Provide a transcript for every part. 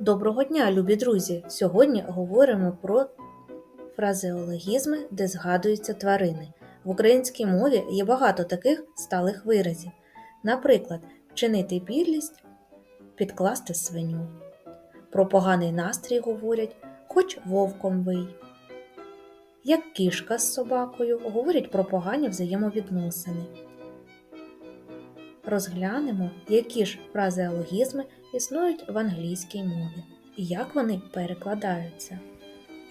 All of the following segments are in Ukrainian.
Доброго дня, любі друзі! Сьогодні говоримо про фразеологізми, де згадуються тварини. В українській мові є багато таких сталих виразів. Наприклад, вчинити підлість, підкласти свиню. Про поганий настрій говорять, хоч вовком вий. Як кішка з собакою говорять про погані взаємовідносини. Розглянемо, які ж фразеологізми існують в англійській мові і як вони перекладаються.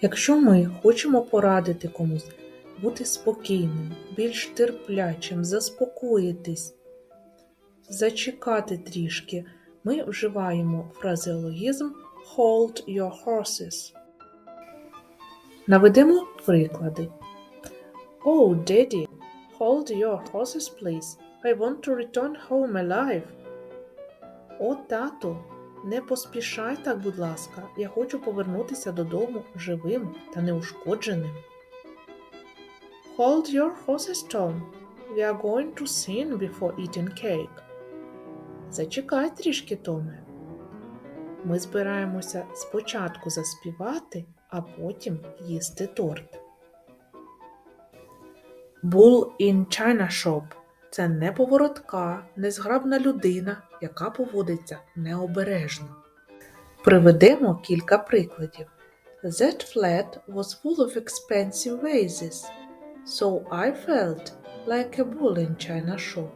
Якщо ми хочемо порадити комусь бути спокійним, більш терплячим, заспокоїтись, зачекати трішки, ми вживаємо фразеологізм hold your horses. Наведемо приклади. Oh, daddy, hold your horses, please. I want to return home alive. О, тату, не поспішай так, будь ласка. Я хочу повернутися додому живим та неушкодженим. Hold your horses, Tom. We are going to sing before eating cake. Зачекай трішки, Томе. Ми збираємося спочатку заспівати, а потім їсти торт. Bull in China Shop – це неповоротка, незграбна людина, яка поводиться необережно. Приведемо кілька прикладів. That flat was full of expensive vases, so I felt like a bull in China shop.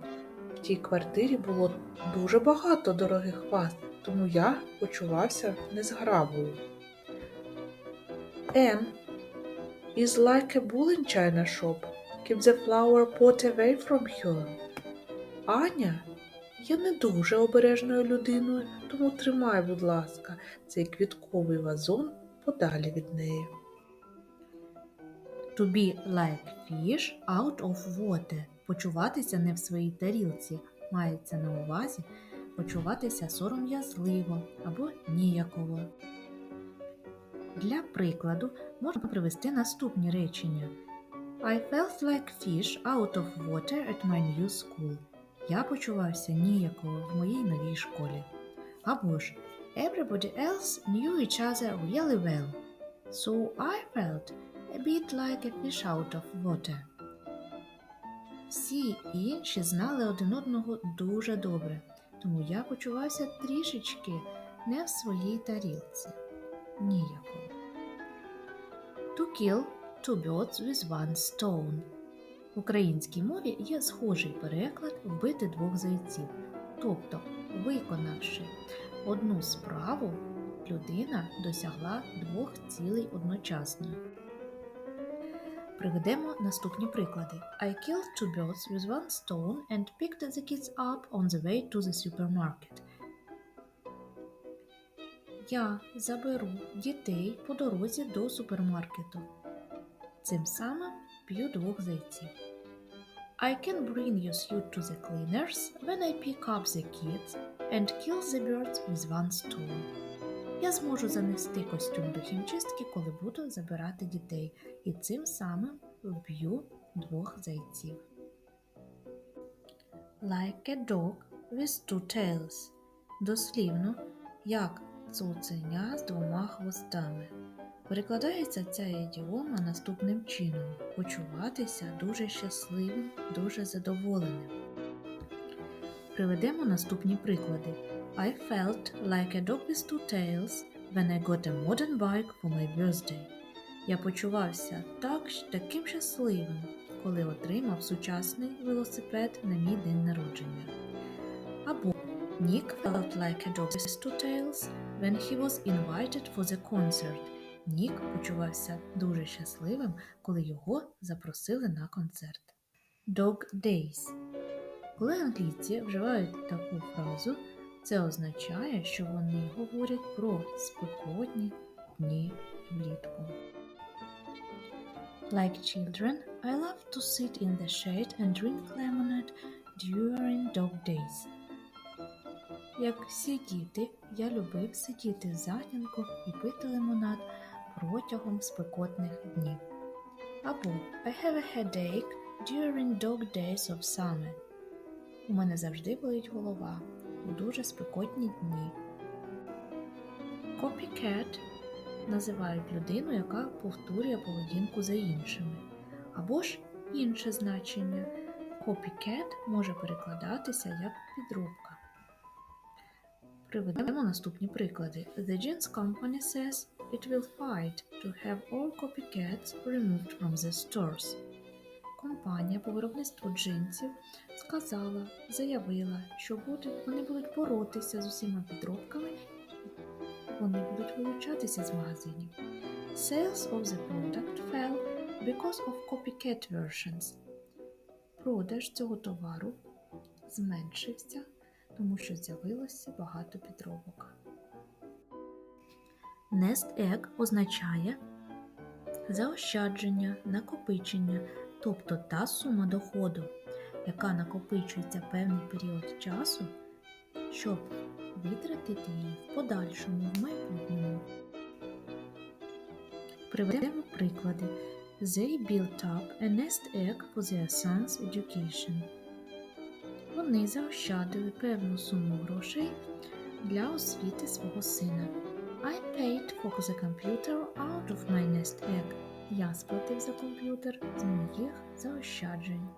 В тій квартирі було дуже багато дорогих ваз, тому я почувався незграбою. Anne is like a bull in China shop. Keep the flower pot away from her. Аня є не дуже обережною людиною, тому тримай, будь ласка, цей квітковий вазон подалі від неї. To be like fish out of water. Почуватися не в своїй тарілці. Мається на увазі почуватися сором'язливо або ніяково. Для прикладу можна привести наступні речення. I felt like fish out of water at my new school. Я почувався ніяково в моїй новій школі. Або ж Everybody else knew each other really well. So I felt a bit like a fish out of water. Всі інші знали один одного дуже добре, тому я почувався трішечки не в своїй тарілці. Ніяково. To kill two birds with one stone. В українській мові є схожий переклад вбити двох зайців. Тобто, виконавши одну справу, людина досягла двох цілей одночасно. Приведемо наступні приклади. I killed two birds with one stone and picked the kids up on the way to the supermarket. Я заберу дітей по дорозі до супермаркету. Цим самим б'ю двох зайців. I can bring your suit to the cleaners when I pick up the kids and kill the birds with one stone. Я зможу занести костюм до хімчистки, коли буду забирати дітей, і цим самим вб'ю двох зайців. Like a dog with two tails. Дослівно, як цуценя з двома хвостами. Перекладається ця ідіома наступним чином: почуватися дуже щасливим, дуже задоволеним. Приведемо наступні приклади. I felt like a dog with two tails when I got a modern bike for my birthday. Я почувався так, таким щасливим, коли отримав сучасний велосипед на мій день народження. Або Nick felt like a dog with two tails when he was invited for the concert. Нік почувався дуже щасливим, коли його запросили на концерт. Dog Days. Коли англійці вживають таку фразу, це означає, що вони говорять про спекотні дні влітку. Like children, I love to sit in the shade and drink lemonade during dog days. Як всі діти, я любив сидіти в затінку і пити лимонад протягом спекотних днів. Або I have a headache during dog days of summer. У мене завжди болить голова у дуже спекотні дні. Copycat називають людину, яка повторює поведінку за іншими. Або ж інше значення. Copycat може перекладатися як підробка. Приведемо наступні приклади. The jeans company says it will fight to have all copycats removed from the stores. Компанія по виробництву джинсів сказала, заявила, що буде, вони будуть боротися з усіма підробками, вони будуть вилучатися з магазинів. Sales of the product fell because of copycat versions. Продаж цього товару зменшився, тому що з'явилося багато підробок. Nest egg означає заощадження, накопичення, тобто та сума доходу, яка накопичується певний період часу, щоб витратити її в подальшому в майбутньому. Приведемо приклади. They built up a nest egg for their son's education. Вони заощадили певну суму грошей для освіти свого сина. I paid for the computer out of my nest egg. Я сплатив за комп'ютер з моїх заощаджень.